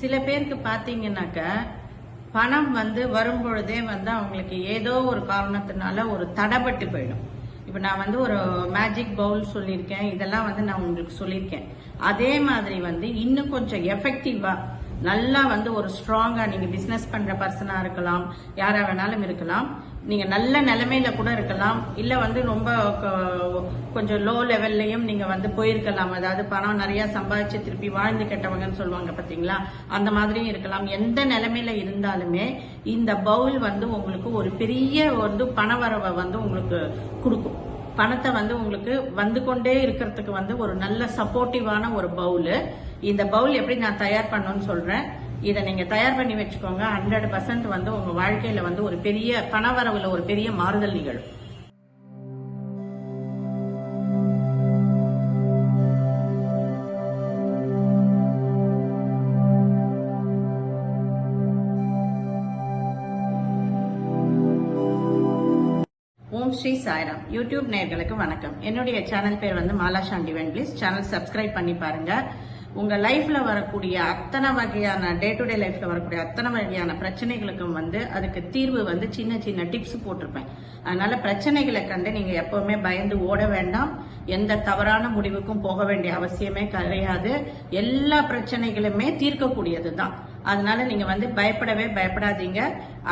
சில பேருக்கு பார்த்தீங்கன்னாக்கா பணம் வந்து வரும்பொழுதே வந்து அவங்களுக்கு ஏதோ ஒரு காரணத்தினால ஒரு தடைப்பட்டு போயிடும். இப்போ நான் வந்து ஒரு மேஜிக் பவுல் சொல்லியிருக்கேன். இதெல்லாம் வந்து நான் உங்களுக்கு சொல்லியிருக்கேன். அதே மாதிரி வந்து இன்னும் கொஞ்சம் எஃபெக்டிவா நல்லா வந்து ஒரு ஸ்ட்ராங்கா நீங்க பிசினஸ் பண்ற பர்சனா இருக்கலாம். யாரா வேணாலும் இருக்கலாம். நீங்க நல்ல நிலைமையில கூட இருக்கலாம். இல்ல வந்து ரொம்ப க- கொஞ்சம் லோ லெவல்லையும் நீங்க வந்து போயிருக்கலாம். அதாவது பணம் நிறைய சம்பாதிச்சு திருப்பி வாழ்ந்து கெட்டவங்கன்னு சொல்லுவாங்க பாத்தீங்களா? அந்த மாதிரியும் இருக்கலாம். எந்த நிலைமையில இருந்தாலுமே இந்த பவுல் வந்து உங்களுக்கு ஒரு பெரிய வந்து பணவரவை வந்து உங்களுக்கு கொடுக்கும். பணத்தை வந்து உங்களுக்கு வந்து கொண்டே இருக்கிறதுக்கு வந்து ஒரு நல்ல சப்போர்ட்டிவான ஒரு பவுலு இந்த பவுல் எப்படி நான் தயார் பண்ணணும்னு சொல்றேன். இதை நீங்க தயார் பண்ணி வச்சுக்கோங்க. ஹண்ட்ரட் பர்சன்ட் வந்து உங்க வாழ்க்கையில வந்து ஒரு பெரிய பணவரவுல ஒரு பெரிய மாறுதல் நிகழும். ஓம் ஸ்ரீ சாய்ராம். யூடியூப் நேர்களுக்கு வணக்கம். என்னுடைய சேனல் பேர் வந்து மாலா சாண்டி வென்பிளிஸ் சேனல் சப்ஸ்கிரைப் பண்ணி பாருங்க. உங்க லைஃப்ல வரக்கூடிய அத்தனை வகையான டே டு டே லைஃப்ல வரக்கூடிய அத்தனை வகையான பிரச்சனைகளுக்கும் வந்து அதுக்கு தீர்வு வந்து சின்ன சின்ன டிப்ஸ் போட்டிருப்பேன். அதனால பிரச்சனைகளை கண்டு நீங்க எப்பவுமே பயந்து ஓட வேண்டாம். எந்த தவறான முடிவுக்கும் போக வேண்டிய அவசியமே கிடையாது. எல்லா பிரச்சனைகளுமே தீர்க்கக்கூடியது தான் அதனால நீங்க வந்து பயப்படவே பயப்படாதீங்க.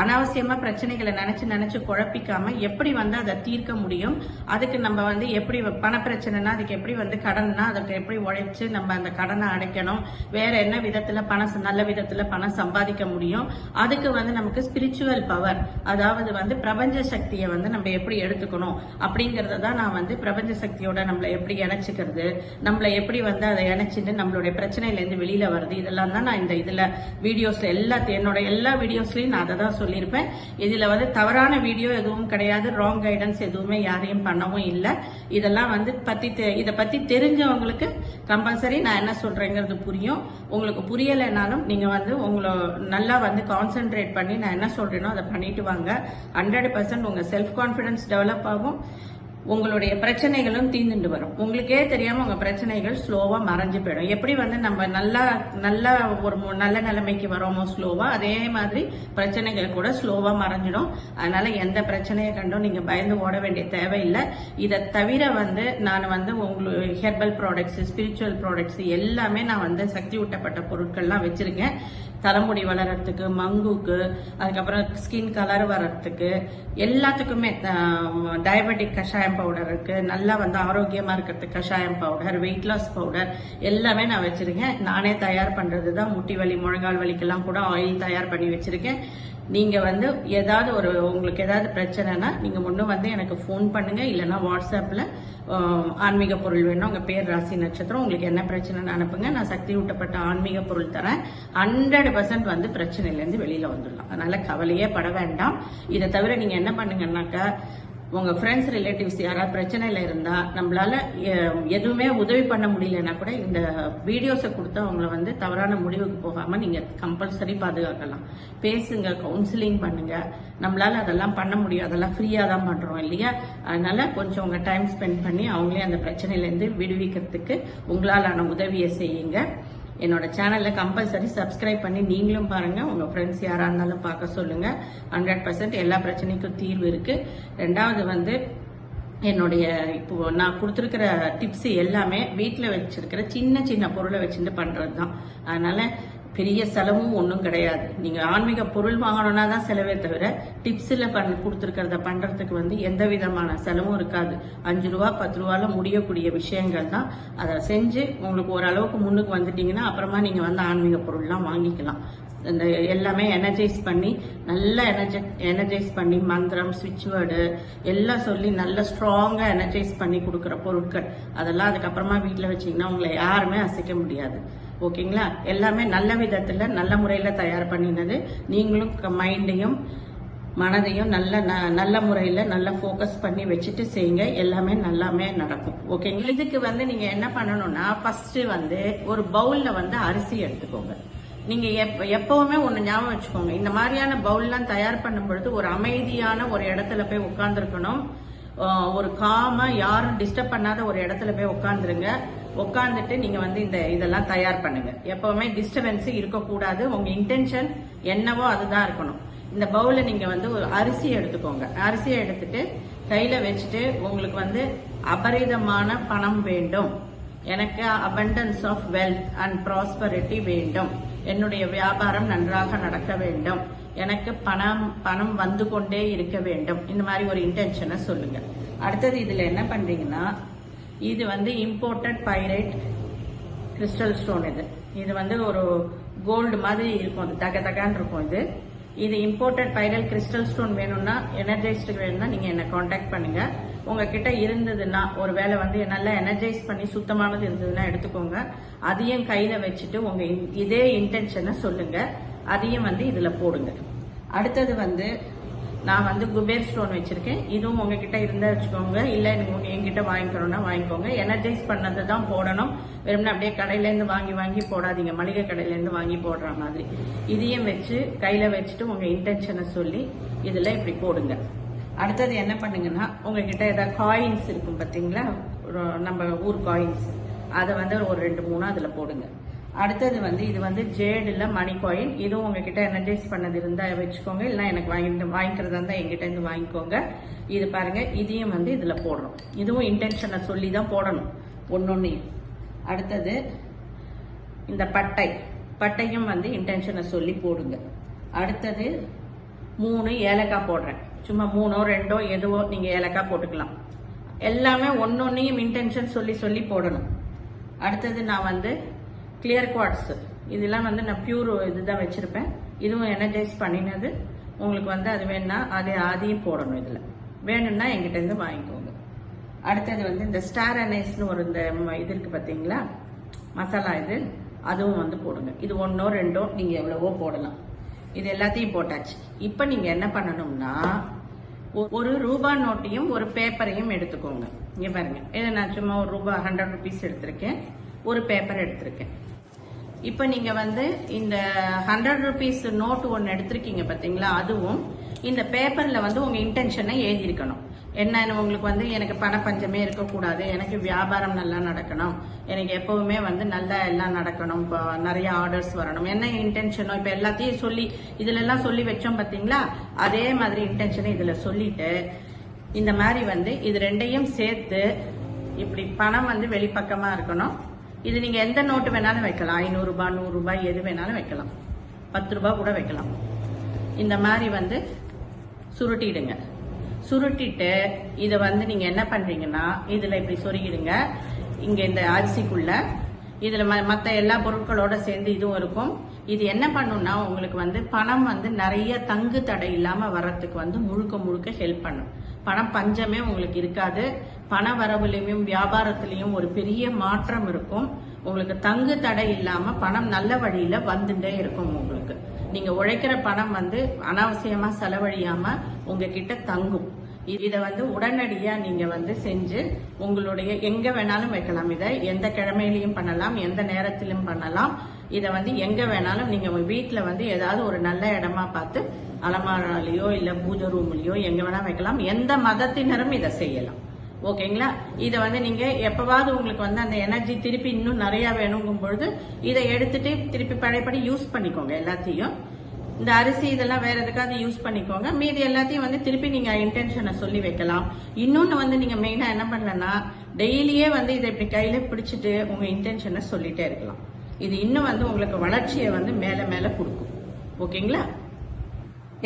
அனாவசியமா பிரச்சனைகளை நினைச்சு நினைச்சு குழப்பிக்காம எப்படி வந்து அதை தீர்க்க முடியும்? அதுக்கு நம்ம வந்து எப்படி பண பிரச்சனைனா அதுக்கு எப்படி வந்து கடன்னா அதுக்கு எப்படி உழைச்சு நம்ம அந்த கடனை அடைக்கணும்? வேற என்ன விதத்துல பணம் நல்ல விதத்துல பணம் சம்பாதிக்க முடியும்? அதுக்கு வந்து நமக்கு ஸ்பிரிச்சுவல் பவர் அதாவது வந்து பிரபஞ்ச சக்தியை வந்து நம்ம எப்படி எடுத்துக்கணும்? அப்படிங்கறத தான் நான் வந்து பிரபஞ்ச சக்தியோட நம்மளை எப்படி இணைச்சிக்கிறது நம்மளை எப்படி வந்து அதை இணைச்சிட்டு நம்மளுடைய பிரச்சனையில இருந்து வெளியில வருது. இதெல்லாம் தான் நான் இந்த இதுல வீடியோஸ்ல எல்லா என்னோட எல்லா வீடியோஸ்லயும் நான் அதை தான் சொல்லியிருப்பேன். இதில் வந்து தவறான வீடியோ எதுவும் கிடையாது. ராங் கைடன்ஸ் எதுவுமே யாரையும் பண்ணவும் இல்லை. இதெல்லாம் வந்து பற்றி தெ- இதை பற்றி தெரிஞ்சவங்களுக்கு கம்பல்சரி நான் என்ன சொல்றேங்கிறது புரியும். உங்களுக்கு புரியலைனாலும் நீங்கள் வந்து உங்களை நல்லா வந்து கான்சென்ட்ரேட் பண்ணி நான் என்ன சொல்கிறேனோ அதை பண்ணிட்டு வாங்க. ஹண்ட்ரட் பர்சன்ட் உங்கள் செல்ஃப் கான்ஃபிடன்ஸ் டெவலப் ஆகும். உங்களுடைய பிரச்சனைகளும் தீர்ந்துட்டு வரும். உங்களுக்கே தெரியாம உங்க பிரச்சனைகள் ஸ்லோவா மறைஞ்சு போயிடும். எப்படி வந்து நம்ம நல்லா நல்லா ஒரு நல்ல நிலைமைக்கு வரோமோ ஸ்லோவா அதே மாதிரி பிரச்சனைகள் கூட ஸ்லோவா மறைஞ்சிடும். அதனால எந்த பிரச்சனையை கண்டும் நீங்க பயந்து ஓட வேண்டிய தேவையில்லை. இதை தவிர வந்து நான் வந்து உங்களுக்கு ஹெர்பல் ப்ராடக்ட்ஸ் ஸ்பிரிச்சுவல் ப்ராடக்ட்ஸ் எல்லாமே நான் வந்து சக்தி ஊட்டப்பட்ட பொருட்கள்லாம் வச்சிருக்கேன். தலைமுடி வளர்கிறதுக்கு மங்குக்கு அதுக்கப்புறம் ஸ்கின் கலர் வர்றதுக்கு எல்லாத்துக்குமே டயபெட்டிக் கஷாயம் பவுடர் இருக்குது நல்லா வந்து ஆரோக்கியமாக இருக்கிறதுக்கு கஷாயம் பவுடர் வெயிட் லாஸ் பவுடர் எல்லாமே நான் வச்சுருக்கேன். நானே தயார் பண்ணுறது தான் முட்டி வலி முழங்கால் வலிக்கெல்லாம் கூட ஆயில் தயார் பண்ணி வச்சுருக்கேன். நீங்கள் வந்து ஏதாவது ஒரு உங்களுக்கு ஏதாவது பிரச்சனைனா நீங்கள் முன்னும் வந்து எனக்கு ஃபோன் பண்ணுங்கள் இல்லைன்னா வாட்ஸ்அப்பில் ஆன்மீக பொருள் வேணும். உங்க பேர் ராசி நட்சத்திரம். உங்களுக்கு என்ன பிரச்சனைன்னு அனுப்புங்க. நான் சக்தி ஊட்டப்பட்ட ஆன்மீக பொருள் தரேன். ஹண்ட்ரட் பர்சன்ட் வந்து பிரச்சனையில இருந்து வெளியில வந்துடலாம். அதனால கவலையே பட வேண்டாம். இதை தவிர நீங்க என்ன பண்ணுங்கன்னாக்கா உங்க ஃப்ரெண்ட்ஸ் ரிலேட்டிவ்ஸ் யாராவது பிரச்சனையில் இருந்தா நம்மளால எ- எதுவுமே உதவி பண்ண முடியலன்னா கூட இந்த வீடியோஸை கொடுத்து அவங்கள வந்து தவறான முடிவுக்கு போகாம நீங்க கம்பல்சரி பாதுகாக்கலாம். பேசுங்க கவுன்சிலிங் பண்ணுங்க. நம்மளால அதெல்லாம் பண்ண முடியும். அதெல்லாம் ஃப்ரீயாக தான் பண்றோம் இல்லையா? அதனால கொஞ்சம் உங்க டைம் ஸ்பெண்ட் பண்ணி அவங்களே அந்த பிரச்சனையிலேருந்து விடுவிக்கிறதுக்கு உங்களாலான உதவியை செய்யுங்க. என்னோட சேனல்ல கம்பல்சரி சப்ஸ்கிரைப் பண்ணி நீங்களும் பாருங்க. உங்க ஃப்ரெண்ட்ஸ் யாரா இருந்தாலும் பார்க்க சொல்லுங்க. ஹண்ட்ரட் பர்சன்ட் எல்லா பிரச்சனைக்கும் தீர்வு இருக்கு. ரெண்டாவது வந்து என்னுடைய இப்போ நான் கொடுத்துருக்கிற டிப்ஸ் எல்லாமே வீட்டில் வச்சிருக்கிற சின்ன சின்ன பொருளை வச்சுட்டு பண்றது தான் அதனால பெரிய செலவும் ஒன்றும் கிடையாது. நீங்க ஆன்மீக பொருள் வாங்கணும்னா தான் செலவே தவிர டிப்ஸில் பண்ண கொடுத்துருக்கிறத பண்றதுக்கு வந்து எந்த விதமான செலவும் இருக்காது. அஞ்சு ரூபா பத்து ரூபால முடியக்கூடிய விஷயங்கள் தான். அதை செஞ்சு உங்களுக்கு ஓரளவுக்கு முன்னுக்கு வந்துட்டீங்கன்னா அப்புறமா நீங்க வந்து ஆன்மீக பொருள்லாம் வாங்கிக்கலாம். இந்த எல்லாமே எனர்ஜைஸ் பண்ணி நல்லா எனர்ஜை எனர்ஜைஸ் பண்ணி மந்திரம் சுவிட்ச் வேர்டு எல்லாம் சொல்லி நல்லா ஸ்ட்ராங்காக எனர்ஜைஸ் பண்ணி கொடுக்குற பொருட்கள். அதெல்லாம் அதுக்கப்புறமா வீட்டில் வச்சீங்கன்னா உங்களை யாருமே அசைக்க முடியாது. ஓகேங்களா? எல்லாமே நல்ல விதத்தில் நல்ல முறையில் தயார் பண்ணினது. நீங்களும் மைண்டையும் மனதையும் நல்ல ந- நல்ல முறையில் நல்லா ஃபோக்கஸ் பண்ணி வச்சுட்டு செய்யுங்க எல்லாமே நல்லாமே நடக்கும். ஓகேங்களா? இதுக்கு வந்து நீங்கள் என்ன பண்ணணும்னா ஃபஸ்ட்டு வந்து ஒரு பவுலில் வந்து அரிசி எடுத்துக்கோங்க. நீங்கள் எப் எப்போவுமே ஒன்று ஞாபகம் வச்சுக்கோங்க. இந்த மாதிரியான பவுல்லாம் தயார் பண்ணும் பொழுது ஒரு அமைதியான ஒரு இடத்துல போய் உட்காந்துருக்கணும் ஒரு காமாக யாரும் டிஸ்டர்ப் பண்ணாத ஒரு இடத்துல போய் உட்காந்துருங்க உட்காந்துட்டு நீங்க வந்து இந்த இதெல்லாம் தயார் பண்ணுங்க. எப்பவுமே டிஸ்டர்பன்ஸ் இருக்கக்கூடாது. உங்க இன்டென்ஷன் என்னவோ அதுதான் இருக்கணும். இந்த பவுல நீங்க வந்து ஒரு அரிசி எடுத்துக்கோங்க. அரிசியை எடுத்துட்டு கையில வச்சுட்டு உங்களுக்கு வந்து அபரிதமான பணம் வேண்டும். எனக்கு abundance of wealth and prosperity வேண்டும். என்னுடைய வியாபாரம் நன்றாக நடக்க வேண்டும். எனக்கு பணம் பணம் வந்து கொண்டே இருக்க வேண்டும். இந்த மாதிரி ஒரு இன்டென்ஷனை சொல்லுங்க. அடுத்தது இதுல என்ன பண்றீங்கன்னா இது வந்து இம்போர்ட்டட் பைரைட் கிறிஸ்டல் ஸ்டோன் இது. இது வந்து ஒரு கோல்டு மாதிரி இருக்கும். அது தக தகான்னு இருக்கும் இது. இது இம்போர்ட்டட் பைரல் கிறிஸ்டல் ஸ்டோன் வேணும்னா எனர்ஜைஸ்டுக்கு வேணும்னா நீங்க என்ன காண்டாக்ட் பண்ணுங்க. உங்ககிட்ட இருந்ததுன்னா ஒரு வேளை வந்து நல்லா எனர்ஜைஸ் பண்ணி சுத்தமானது இருந்ததுன்னா எடுத்துக்கோங்க. அதையும் கையில வச்சுட்டு உங்க இன்- இதே இன்டென்ஷனை சொல்லுங்க. அதையும் வந்து இதுல போடுங்க. அடுத்தது வந்து நான் வந்து குபேர் ஸ்டோன் வச்சிருக்கேன். இதுவும் உங்ககிட்ட இருந்தா வச்சுக்கோங்க. இல்ல எனக்கு என்கிட்ட வாங்கிக்கணும்னா வாங்கிக்கோங்க. எனர்ஜைஸ் பண்ணது தான் போடணும். வெறும்னா அப்படியே கடையில இருந்து வாங்கி வாங்கி போடாதீங்க. மளிகை கடையில இருந்து வாங்கி போடுற மாதிரி. இதையும் வச்சு கையில வச்சுட்டு உங்க இன்டென்ஷனை சொல்லி இதுல இப்படி போடுங்க. அடுத்தது என்ன பண்ணுங்கன்னா உங்ககிட்ட ஏதாவது காயின்ஸ் இருக்கும் பாத்தீங்களா? நம்ம ஊர் காயின்ஸ் அதை வந்து ஒரு ரெண்டு மூணு அதுல போடுங்க. அடுத்தது வந்து இது வந்து ஜேடில் மணி காயின் இதுவும் உங்ககிட்ட எனர்ஜைஸ் பண்ணது இருந்தால் வச்சுக்கோங்க. இல்லை எனக்கு வாங்கிட்டு வாங்கிக்கிறதா இருந்தால் எங்கிட்ட இருந்து வாங்கிக்கோங்க. இது பாருங்க இதையும் வந்து இதில் போடுறோம் இதுவும் இன்டென்ஷனை சொல்லி தான் போடணும். ஒன்னொன்னையும் அடுத்தது இந்த பட்டை. பட்டையும் வந்து இன்டென்ஷனை சொல்லி போடுங்க. அடுத்தது மூணு ஏலக்காய் போடுறேன். சும்மா மூணோ ரெண்டோ எதுவோ நீங்கள் ஏலக்காய் போட்டுக்கலாம். எல்லாமே ஒன்று ஒன்றையும் இன்டென்ஷன் சொல்லி சொல்லி போடணும். அடுத்தது நான் வந்து கிளியர் குவாட்ஸ் இதெல்லாம் வந்து நான் பியூர் இதுதான் வச்சிருப்பேன். இதுவும் எனர்ஜைஸ் பண்ணினது. உங்களுக்கு வந்து அது வேணும்னா அது அதையும் போடணும் இதில். வேணும்னா எங்கிட்டேருந்து வாங்கிக்கோங்க. அடுத்தது வந்து இந்த ஸ்டார் அனைஸ்னு ஒரு இந்த இது இருக்கு பார்த்தீங்களா மசாலா இது. அதுவும் வந்து போடுங்க. இது ஒன்றோ ரெண்டோ நீங்கள் எவ்வளவோ போடலாம். இது எல்லாத்தையும் போட்டாச்சு. இப்போ நீங்கள் என்ன பண்ணணும்னா ஒரு ரூபா நோட்டையும் ஒரு பேப்பரையும் எடுத்துக்கோங்க. இங்கே பாருங்க. இதை நான் சும்மா ஒரு ரூபா ஹண்ட்ரட் ருபீஸ் எடுத்திருக்கேன். ஒரு பேப்பர் எடுத்திருக்கேன். இப்போ நீங்க வந்து இந்த ஹண்ட்ரட் ருபீஸ் நோட் ஒன்று எடுத்திருக்கீங்க பாத்தீங்களா? அதுவும் இந்த பேப்பர்ல வந்து உங்க இன்டென்ஷனை எழுதியிருக்கணும். என்னன்னு உங்களுக்கு வந்து எனக்கு பணப்பஞ்சமே இருக்கக்கூடாது. எனக்கு வியாபாரம் நல்லா நடக்கணும். எனக்கு எப்பவுமே வந்து நல்லா எல்லாம் நடக்கணும். இப்போ நிறைய ஆர்டர்ஸ் வரணும். என்ன இன்டென்ஷனோ இப்போ எல்லாத்தையும் சொல்லி இதுல எல்லாம் சொல்லி வச்சோம் பாத்தீங்களா? அதே மாதிரி இன்டென்ஷனை இதுல சொல்லிட்டு இந்த மாதிரி வந்து இது ரெண்டையும் சேர்த்து இப்படி பணம் வந்து வெளிப்பக்கமா இருக்கணும். இது நீங்கள் எந்த நோட்டு வேணாலும் வைக்கலாம். ஐநூறுரூபா நூறுரூபா எது வேணாலும் வைக்கலாம். பத்து ரூபா கூட வைக்கலாம். இந்த மாதிரி வந்து சுருட்டிடுங்க. சுருட்டிட்டு இதை வந்து நீங்கள் என்ன பண்ணுறீங்கன்னா இதில் இப்படி சொருகிடுங்க. இங்கே இந்த அரிசிக்குள்ள இதில் ம- மற்ற எல்லா பொருட்களோட சேர்ந்து இதுவும் இருக்கும். இது என்ன பண்ணும்னா உங்களுக்கு வந்து பணம் வந்து நிறைய தங்கு தடை இல்லாமல் வர்றதுக்கு வந்து முழுக்க முழுக்க ஹெல்ப் பண்ணும். பணம் பஞ்சமே உங்களுக்கு இருக்காது. பண வரவுலையும் வியாபாரத்திலையும் ஒரு பெரிய மாற்றம் இருக்கும். உங்களுக்கு தங்கு தடை இல்லாம பணம் நல்ல வழியில வந்துட்டே இருக்கும் உங்களுக்கு. நீங்க உழைக்கிற பணம் வந்து அனாவசியமா செலவழியாம உங்ககிட்ட தங்கும். இதை வந்து உடனடியாக நீங்கள் வந்து செஞ்சு உங்களுடைய எங்கே வேணாலும் வைக்கலாம். இதை எந்த கிழமையிலையும் பண்ணலாம் எந்த நேரத்திலும் பண்ணலாம். இதை வந்து எங்கே வேணாலும் நீங்கள் உங்கள் வீட்டில் வந்து ஏதாவது ஒரு நல்ல இடமா பார்த்து அலமாராலேயோ இல்லை பூஜை ரூம்லேயோ எங்கே வேணால் வைக்கலாம். எந்த மதத்தினரும் இதை செய்யலாம். ஓகேங்களா? இதை வந்து நீங்கள் எப்போவாவது உங்களுக்கு வந்து அந்த எனர்ஜி திருப்பி இன்னும் நிறையா வேணுங்கும் பொழுது இதை எடுத்துட்டு திருப்பி பழையபடி யூஸ் பண்ணிக்கோங்க எல்லாத்தையும். இந்த அரிசி இதெல்லாம் வேற எதுக்காவது யூஸ் பண்ணிக்கோங்க. மீதி எல்லாத்தையும் வந்து திருப்பி நீங்க இன்டென்ஷனை சொல்லி வைக்கலாம். இன்னொன்னு வந்து நீங்க மெயினா என்ன பண்ணலன்னா டெய்லியே வந்து இதை இப்படி கையில பிடிச்சிட்டு உங்க இன்டென்ஷனை சொல்லிட்டே இருக்கலாம். இது இன்னும் வந்து உங்களுக்கு வளர்ச்சியை வந்து மேல மேல கொடுக்கும். ஓகேங்களா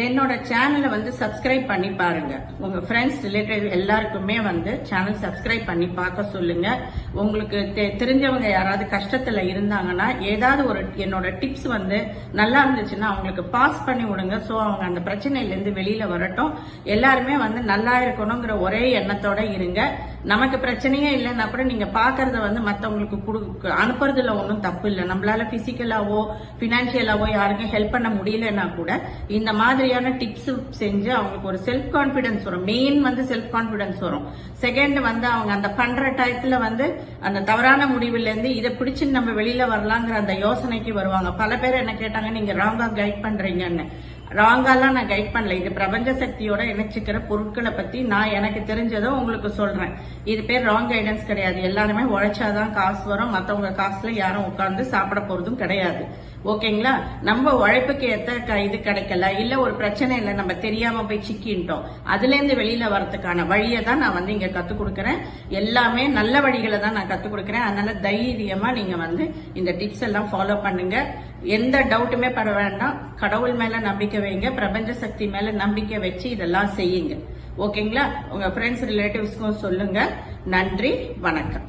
என்னோட சேனலை வந்து சப்ஸ்கிரைப் பண்ணி பாருங்க. உங்க ஃப்ரெண்ட்ஸ் ரிலேட்டிவ் எல்லாருக்குமே வந்து சேனல் சப்ஸ்கிரைப் பண்ணி பார்க்க சொல்லுங்க. உங்களுக்கு தெ- தெரிஞ்சவங்க யாராவது கஷ்டத்துல இருந்தாங்கன்னா ஏதாவது ஒரு என்னோட டிப்ஸ் வந்து நல்லா இருந்துச்சுன்னா அவங்களுக்கு பாஸ் பண்ணி விடுங்க. ஸோ அவங்க அந்த பிரச்சனையிலேருந்து வெளியில வரட்டும். எல்லாருமே வந்து நல்லா இருக்கணுங்கிற ஒரே எண்ணத்தோட இருங்க. நமக்கு பிரச்சனையே இல்லைன்னா கூட நீங்க பாக்குறத வந்து மத்தவங்களுக்கு குடு அனுப்புறதுல ஒன்றும் தப்பு இல்லை. நம்மளால பிசிக்கலாவோ பினான்சியலாவோ யாருக்கும் ஹெல்ப் பண்ண முடியலன்னா கூட இந்த மாதிரியான டிப்ஸ் செஞ்சு அவங்களுக்கு ஒரு செல்ஃப் கான்பிடன்ஸ் வரும். மெயின் வந்து செல்ஃப் கான்பிடன்ஸ் வரும். செகண்ட் வந்து அவங்க அந்த பண்ற டயத்துல வந்து அந்த தவறான முடிவுல இருந்து இதை பிடிச்சு நம்ம வெளியில வரலாங்கிற அந்த யோசனைக்கு வருவாங்க. பல பேர் என்ன கேட்டாங்க நீங்க ராங்கா கைட் பண்றீங்கன்னு. ராங்காலாம் நான் கைட் பண்ணல. இது பிரபஞ்ச சக்தியோட இணைச்சிக்கிற பொருட்களை பத்தி நான் எனக்கு தெரிஞ்சதை உங்களுக்கு சொல்றேன். இது பேர் ராங் கைடன்ஸ் கிடையாது. எல்லாருமே உழைச்சாதான் காசு வரும். மத்தவங்க காசுல யாரும் உட்கார்ந்து சாப்பிட போறதும் கிடையாது. ஓகேங்களா? நம்ம உழைப்புக்கு ஏற்ற க- இது கிடைக்கல இல்ல ஒரு பிரச்சனை இல்லை நம்ம தெரியாம போய் சிக்கின்ட்டோம். அதுல இருந்து வெளியில வரதுக்கான வழியை தான் நான் வந்து இங்க கத்துக் கொடுக்குறேன். எல்லாமே நல்ல வழிகளை தான் நான் கத்துக் கொடுக்குறேன். அதனால தைரியமா நீங்க வந்து இந்த டிப்ஸ் எல்லாம் ஃபாலோ பண்ணுங்க. எந்த டவுட்டுமே பட வேண்டாம். கடவுள் மேல நம்பிக்கை வைங்க. பிரபஞ்ச சக்தி மேல நம்பிக்கை வச்சு இதெல்லாம் செய்யுங்க. ஓகேங்களா? உங்க ஃப்ரெண்ட்ஸ் ரிலேட்டிவ்ஸ்க்கும் சொல்லுங்க. நன்றி வணக்கம்.